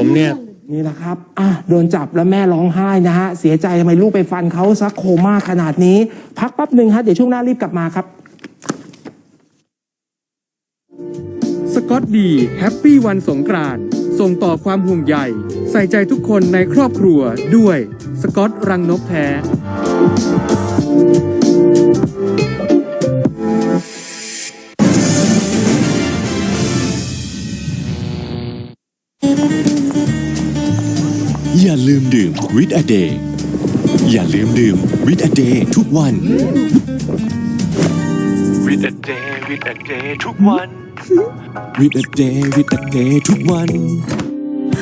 ผมเนี่ยนี่แหละครับ อะ โดนจับแล้วแม่ร้องไห้นะฮะ เสียใจทำไมลูกไปฟันเขาซักโคม่าขนาดนี้ พักแป๊บหนึ่งฮะ เดี๋ยวช่วงหน้ารีบกลับมาครับ สกอตดีแฮปปี้วันสงกรานต์ส่งต่อความห่วงใยใส่ใจทุกคนในครอบครัวด้วย สกอตรังนกแท้ ลืมดื่มวิตาเดย์อย่าลืมดื่มวิตาเดย์ทุกวันวิตาเดย์วิตาเดย์ทุกวันวิตาเดย์วิตาเดย์ทุกวัน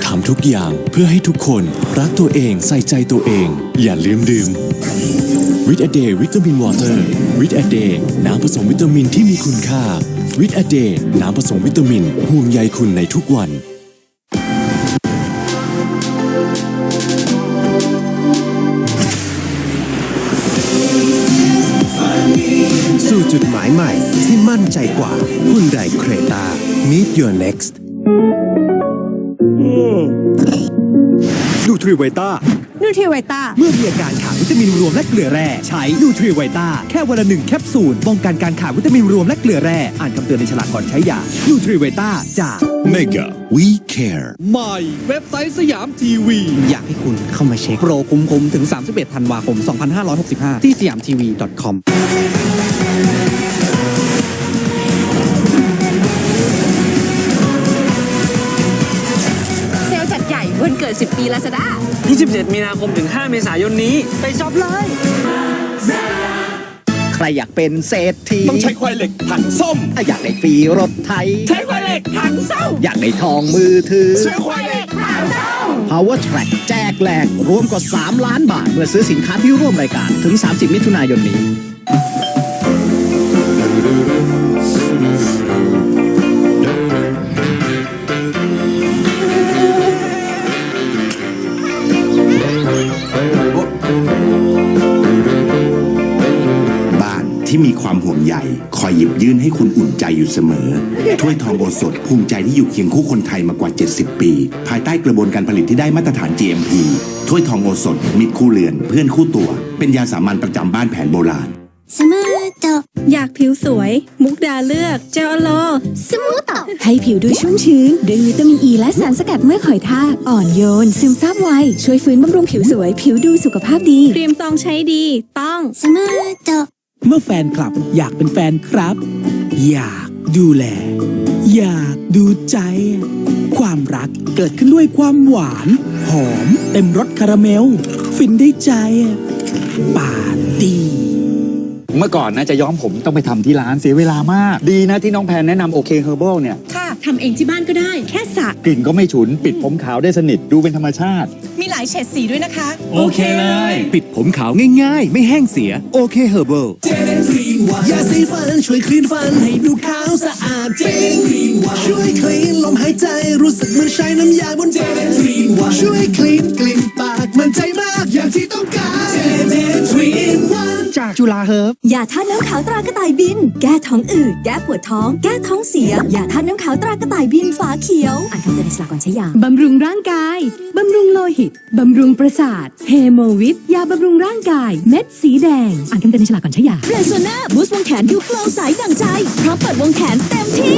ทำทุกอย่างเพื่อให้ทุกคนรักตัวเองใส่ใจตัวเอง อย่าลืมดื่มวิตาเดย์วิตามินวอเตอร์วิตาเดย์น้ำผสมวิตามินที่มีคุณค่าวิตาเดย์น้ำผสมวิตามินห่วงใยคุณในทุกวัน สู่จุดหมายใหม่ที่มั่นใจกว่าหุ่นไดเครตา Meet Your Next นูทริไวต้า นูทริไวต้าเมื่อมีอาการขาดวิตามินรวมและเกลือแร่ ใช้นูทริไวต้าแค่วันละหนึ่งแคปซูลป้องกันการขาดวิตามินรวมและเกลือแร่อ่านคำเตือนในฉลากก่อนใช้ยานูทริไวต้าจาก Mega We Care ใหม่เว็บไซต์สยามทีวี อยากให้คุณเข้ามาเช็ค โปรคุ้มๆถึง 31 ธันวาคม 2565 ที่สยามทีวี .com วันเกิด 10 ปีลาซาด้า27 มีนาคมถึง 5 เมษายนนี้ ไปช็อปเลย ใครอยากเป็นเศรษฐีต้องใช้ควายเหล็กถังส้มอะอยากได้ฟรีรถไถใช้ควายเหล็กถังส้ม อยากได้ทองมือถือ ซื้อควายเหล็กถังส้ม Power Track แจกแหลกรวมกว่า 3 ล้านบาท เมื่อซื้อสินค้าที่ร่วมรายการถึง 30 มิถุนายนนี้ ที่มีความห่วงใยคอยหยิบยื่นให้คุณอุ่นใจอยู่เสมอ ถ้วยทองโอสถภูมิใจที่อยู่เคียงคู่คนไทยมากว่า 70 ปี ภายใต้กระบวนการผลิตที่ได้มาตรฐาน GMP ถ้วยทองโอสถมิตรคู่เรือน เพื่อนคู่ตัว เป็นยาสามัญประจำบ้านแผนโบราณสมูทโตอยากผิวสวย มุกดาเลือกเจลโลสมูทโตให้ผิวดูชุ่มชื้นด้วยวิตามินอ e ีและสารสกัดเมื่อหอยทากอ่อนโยน ซึมซาบไว ช่วยฟื้นบำรุงผิวสวย ผิวดูสุขภาพดี ครีมซองใช้ดี ต้องสมูทโต เมื่อแฟนคลับอยากเป็นแฟนครับ อยากดูแล อยากดูใจ ความรักเกิดขึ้นด้วยความหวาน หอม เต็มรสคาราเมล ฟินได้ใจปาร์ตี้เมื่อก่อนนะจะย้อมผมต้องไปทำที่ร้านเสียเวลามาก ดีนะที่น้องแพนแนะนำโอเคเฮอร์เบิลเนี่ย ค่ะทำเองที่บ้านก็ได้แค่สระกลิ่นก็ไม่ฉุน ปิดผมขาวได้สนิทดูเป็นธรรมชาติ มีหลายเฉดสีด้วยนะคะโอเคเลยปิดผมขาวง่ายๆ ไม่แห้งเสียโอเคเฮอร์เบิล ยาสีฟันช่วยคลีนฟันให้ดูขาวสะอาดเจนคลีนวันช่วยคลีนลมหายใจรู้สึกเหมือนใช้น้ำยาบนเจนคลีนวันช่วยคลีนกลิ่นปากมันใจมากอย่างที่ต้อง จากจุฬาเฮิร์บยาท่าตุน้ำขาวตรากระต่ายบิน แก้ท้องอืดแก้ปวดท้อง แก้ท้องเสียยาท่าตุน้ำขาวตรากระต่ายบินฝาเขียว อ่านคำเตือนในฉลากก่อนใช้ยาบำรุงร่างกายบำรุงโลหิตบำรุงประสาทเฮโมวิตยาบำรุงร่างกาย เม็ดสีแดง อ่านคำเตือนในฉลากก่อนใช้ยาเรโซนาบูสต์วงแขนดูโปร่งใสดังใจพร้อมเปิดวงแขนเต็มที่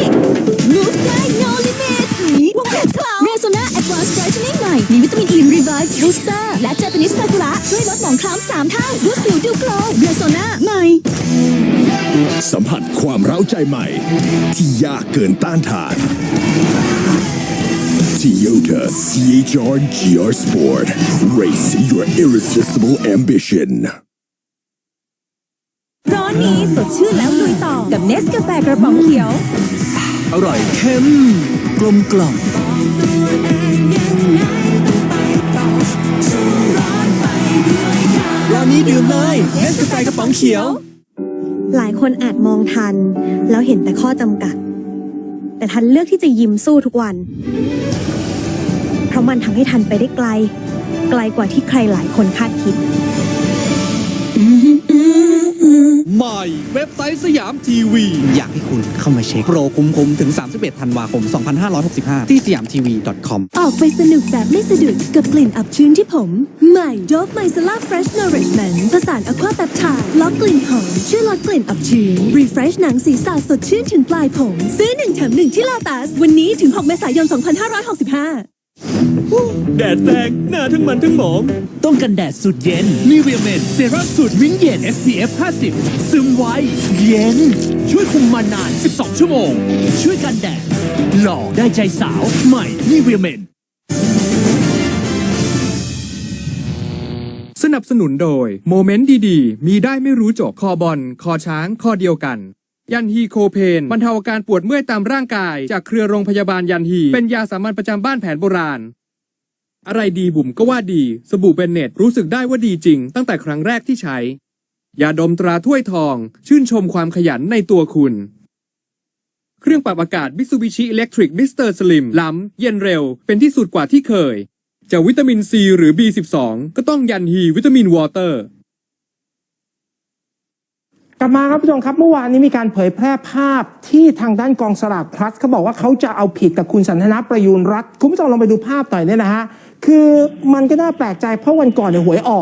Move ได้ no limit นี้วงแขนคลาวเรโซนา Advanced Brightening ใหม่มีวิตามินอี Revive Booster และเจ p ปนิส c า l a ช่วยลดหมอง คล้ำสามเท่ารูปผิวดูโกลว์เรโซนาใหม่ สัมผัสความเร้าใจใหม่ ที่ยากเกินต้านทาน Toyota CHR GR Sport Race your irresistible ambition ร้อนนี้สดชื่นแล้วลุยต่อกับเนสกาแฟกระป๋องเขียว อร่อยเข้ม กลมกล่อม ดื่มเลยเนสกาแฟกระป๋องเขียว หลายคนอาจมองทัน แล้วเห็นแต่ข้อจำกัด แต่ทันเลือกที่จะยิ้มสู้ทุกวัน เพราะมันทำให้ทันไปได้ไกล ไกลกว่าที่ใครหลายคนคาดคิด ใหม่เว็บไซต์สยามทีวี อยากให้คุณเข้ามาเช็ค โปรคุ้มๆ ถึง 31 ธันวาคม 2565 ที่สยามทีวี .com ออกไปสนุกแบบไม่สะดุดกับกลิ่นอับชื้นที่ผม ใหม่ Dove Micellar Fresh Nourishment ผสานอะควาแปปไทด์ล็อกกลิ่นหอมช่วยลดกลิ่นอับชื้น Refresh หนังศีรษะสดชื่นถึงปลายผม ซื้อ1แถม1ที่ลาตัสวันนี้ถึง 6 เมษายน 2565 แดดแรงหน้าทั้งมันทั้งหมอง ต้องกันแดดสุดเย็นนิเวียเมนเซรั่มสูตรวิ้งเย็น SPF 50 ซึมไว เย็น ช่วยคุมมานาน 12 ชั่วโมง ช่วยกันแดด หล่อได้ใจสาวใหม่นิเวียเมนสนับสนุนโดย โมเมนต์ดี ๆ มีได้ไม่รู้จบ คอบอล คอช้าง คอเดียวกัน ยันฮีโคเพนบรรเทาอาการปวดเมื่อยตามร่างกาย จากเครือโรงพยาบาลยันฮี เป็นยาสามัญประจำบ้านแผนโบราณ อะไรดีบุ๋มก็ว่าดี สบู่เบนเน็ตรู้สึกได้ว่าดีจริง ตั้งแต่ครั้งแรกที่ใช้ ยาดมตราถ้วยทอง ชื่นชมความขยันในตัวคุณ เครื่องปรับอากาศ Mitsubishi Electric Mr. Slim ล้ำ เย็นเร็ว เป็นที่สุดกว่าที่เคยจะวิตามินซีหรือ B12 ก็ต้องยันฮีวิตามินวอเตอร์ บมาครับผู้ชมครับเมื่อวานนี้มีการเผยแพร่ภาพที่ทางด้านกองสลากพลัสเขาบอกว่าเขาจะเอาผิดกับคุณสันทนาประยูรรัตน์คุณผู้ชมลองไปดูภาพต่อยเนี่ยนะฮะคือมันก็น่าแปลกใจเพราะวันก่อนเนี่ยหวยออก